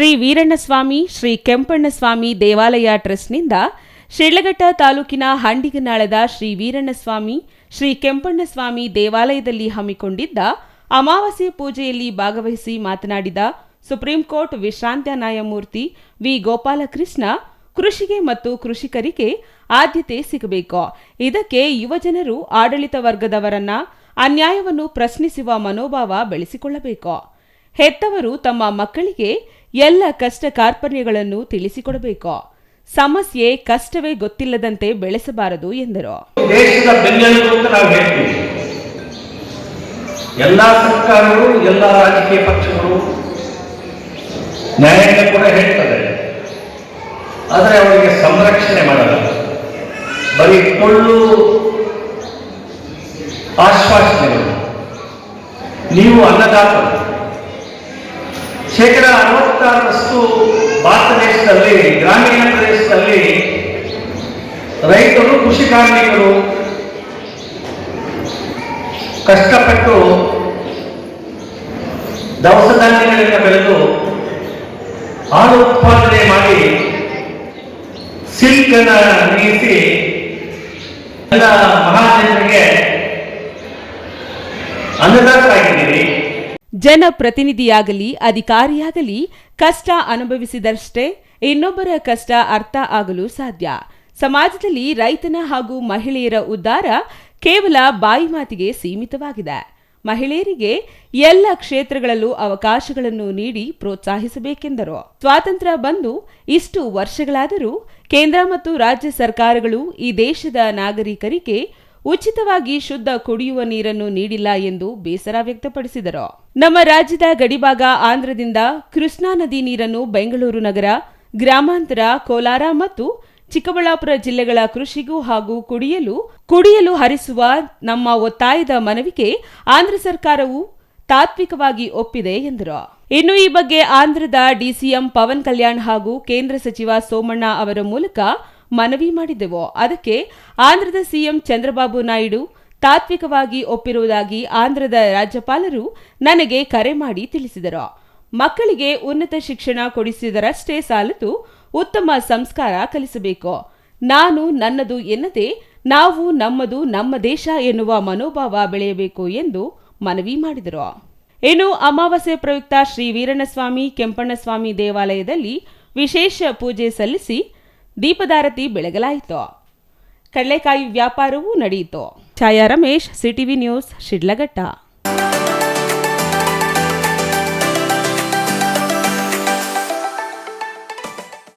ಶ್ರೀ ವೀರಣ್ಣಸ್ವಾಮಿ, ಶ್ರೀ ಕೆಂಪಣ್ಣಸ್ವಾಮಿ ದೇವಾಲಯ ಟ್ರಸ್ಟ್ನಿಂದ ಶಿಡ್ಲಘಟ್ಟ ತಾಲೂಕಿನ ಹಂಡಿಗನಾಳದ ಶ್ರೀ ವೀರಣ್ಣಸ್ವಾಮಿ, ಶ್ರೀ ಕೆಂಪಣ್ಣಸ್ವಾಮಿ ದೇವಾಲಯದಲ್ಲಿ ಹಮ್ಮಿಕೊಂಡಿದ್ದ ಅಮಾವಾಸ್ಯೆ ಪೂಜೆಯಲ್ಲಿ ಭಾಗವಹಿಸಿ ಮಾತನಾಡಿದ ಸುಪ್ರೀಂ ಕೋರ್ಟ್ ವಿಶ್ರಾಂತ ನ್ಯಾಯಮೂರ್ತಿ ವಿ. ಗೋಪಾಲಕೃಷ್ಣ, ಕೃಷಿಗೆ ಮತ್ತು ಕೃಷಿಕರಿಗೆ ಆದ್ಯತೆ ಸಿಗಬೇಕು. ಇದಕ್ಕೆ ಯುವಜನರು ಆಡಳಿತ ವರ್ಗದವರನ್ನ ಅನ್ಯಾಯವನ್ನು ಪ್ರಶ್ನಿಸುವ ಮನೋಭಾವ ಬೆಳೆಸಿಕೊಳ್ಳಬೇಕು. ಹೆತ್ತವರು ತಮ್ಮ ಮಕ್ಕಳಿಗೆ ಎಲ್ಲ ಕಷ್ಟ ಕಾರ್ಪಣ್ಯಗಳನ್ನು ತಿಳಿಸಿಕೊಡಬೇಕು. ಸಮಸ್ಯೆ ಕಷ್ಟವೇ ಗೊತ್ತಿಲ್ಲದಂತೆ ಬೆಳೆಸಬಾರದು ಎಂದರು. ದೇಶದ ಎಲ್ಲ ಸರ್ಕಾರಗಳು, ಎಲ್ಲ ರಾಜಕೀಯ ಪಕ್ಷಗಳು ನ್ಯಾಯಾಂಗ ಕೂಡ ಹೇಳ್ತದೆ. ಆದರೆ ಅವರಿಗೆ ಸಂರಕ್ಷಣೆ ಮಾಡಲ್ಲ. ಬರೀ ಕೊಳ್ಳು ಆಶ್ವಾಸನೆಗಳು. ನೀವು ಅನ್ನದಾತರು. ಶೇಕಡ ಅರವತ್ತಾರರಷ್ಟು ಭಾರತ ದೇಶದಲ್ಲಿ, ಗ್ರಾಮೀಣ ಪ್ರದೇಶದಲ್ಲಿ ರೈತರು, ಕೃಷಿ ಕಾರ್ಮಿಕರು ಕಷ್ಟಪಟ್ಟು ದವಸ ಧಾನ್ಯಗಳಿಂದ ಬೆಳೆದು ಹಾಲು ಉತ್ಪಾದನೆ ಮಾಡಿ ಸಿಲ್ಕ್ ನೀಗಿಸಿ ಎಲ್ಲ ಜನಪ್ರತಿನಿಧಿಯಾಗಲಿ, ಅಧಿಕಾರಿಯಾಗಲಿ ಕಷ್ಟ ಅನುಭವಿಸಿದಷ್ಟೇ ಇನ್ನೊಬ್ಬರ ಕಷ್ಟ ಅರ್ಥ ಆಗಲು ಸಾಧ್ಯ. ಸಮಾಜದಲ್ಲಿ ರೈತನ ಹಾಗೂ ಮಹಿಳೆಯರ ಉದ್ಧಾರ ಕೇವಲ ಬಾಯಿ ಮಾತಿಗೆ ಸೀಮಿತವಾಗಿದೆ. ಮಹಿಳೆಯರಿಗೆ ಎಲ್ಲ ಕ್ಷೇತ್ರಗಳಲ್ಲೂ ಅವಕಾಶಗಳನ್ನು ನೀಡಿ ಪ್ರೋತ್ಸಾಹಿಸಬೇಕೆಂದರು. ಸ್ವಾತಂತ್ರ್ಯ ಬಂದು ಇಷ್ಟು ವರ್ಷಗಳಾದರೂ ಕೇಂದ್ರ ಮತ್ತು ರಾಜ್ಯ ಸರ್ಕಾರಗಳು ಈ ದೇಶದ ನಾಗರಿಕರಿಗೆ ಉಚಿತವಾಗಿ ಶುದ್ಧ ಕುಡಿಯುವ ನೀರನ್ನು ನೀಡಿಲ್ಲ ಎಂದು ಬೇಸರ ವ್ಯಕ್ತಪಡಿಸಿದರು. ನಮ್ಮ ರಾಜ್ಯದ ಗಡಿಭಾಗ ಆಂಧ್ರದಿಂದ ಕೃಷ್ಣಾ ನದಿ ನೀರನ್ನು ಬೆಂಗಳೂರು ನಗರ, ಗ್ರಾಮಾಂತರ, ಕೋಲಾರ ಮತ್ತು ಚಿಕ್ಕಬಳ್ಳಾಪುರ ಜಿಲ್ಲೆಗಳ ಕೃಷಿಗೂ ಹಾಗೂ ಕುಡಿಯಲು ಕುಡಿಯಲು ಹರಿಸುವ ನಮ್ಮ ಒತ್ತಾಯದ ಮನವಿಗೆ ಆಂಧ್ರ ಸರ್ಕಾರವು ತಾತ್ವಿಕವಾಗಿ ಒಪ್ಪಿದೆ ಎಂದರು. ಇನ್ನು ಈ ಬಗ್ಗೆ ಆಂಧ್ರದ ಡಿಸಿಎಂ ಪವನ್ ಕಲ್ಯಾಣ್ ಹಾಗೂ ಕೇಂದ್ರ ಸಚಿವ ಸೋಮಣ್ಣ ಅವರ ಮೂಲಕ ಮನವಿ ಮಾಡಿದ್ದೆವು ಅದಕ್ಕೆ ಆಂಧ್ರದ ಸಿಎಂ ಚಂದ್ರಬಾಬು ನಾಯ್ಡು ತಾತ್ವಿಕವಾಗಿ ಒಪ್ಪಿರುವುದಾಗಿ ಆಂಧ್ರದ ರಾಜ್ಯಪಾಲರು ನನಗೆ ಕರೆ ಮಾಡಿ ತಿಳಿಸಿದರು. ಮಕ್ಕಳಿಗೆ ಉನ್ನತ ಶಿಕ್ಷಣ ಕೊಡಿಸಿದರಷ್ಟೇ ಸಾಲದು ಉತ್ತಮ ಸಂಸ್ಕಾರ ಕಲಿಸಬೇಕು. ನಾನು ನನ್ನದು ಎನ್ನದೆ ನಾವು ನಮ್ಮದು ನಮ್ಮ ದೇಶ ಎನ್ನುವ ಮನೋಭಾವ ಬೆಳೆಯಬೇಕು ಎಂದು ಮನವಿ ಮಾಡಿದರು. ಇನ್ನು ಅಮಾವಾಸ್ಯೆ ಪ್ರಯುಕ್ತ ಶ್ರೀ ವೀರಣಸ್ವಾಮಿ ಕೆಂಪಣ್ಣಸ್ವಾಮಿ ದೇವಾಲಯದಲ್ಲಿ ವಿಶೇಷ ಪೂಜೆ ಸಲ್ಲಿಸಿ ದೀಪದಾರತಿ ಬೆಳಗಲಾಯಿತು. ಕಡಲೆಕಾಯಿ ವ್ಯಾಪಾರವೂ ನಡೆಯಿತು. Chaya Ramesh CTV news Shidlaghatta.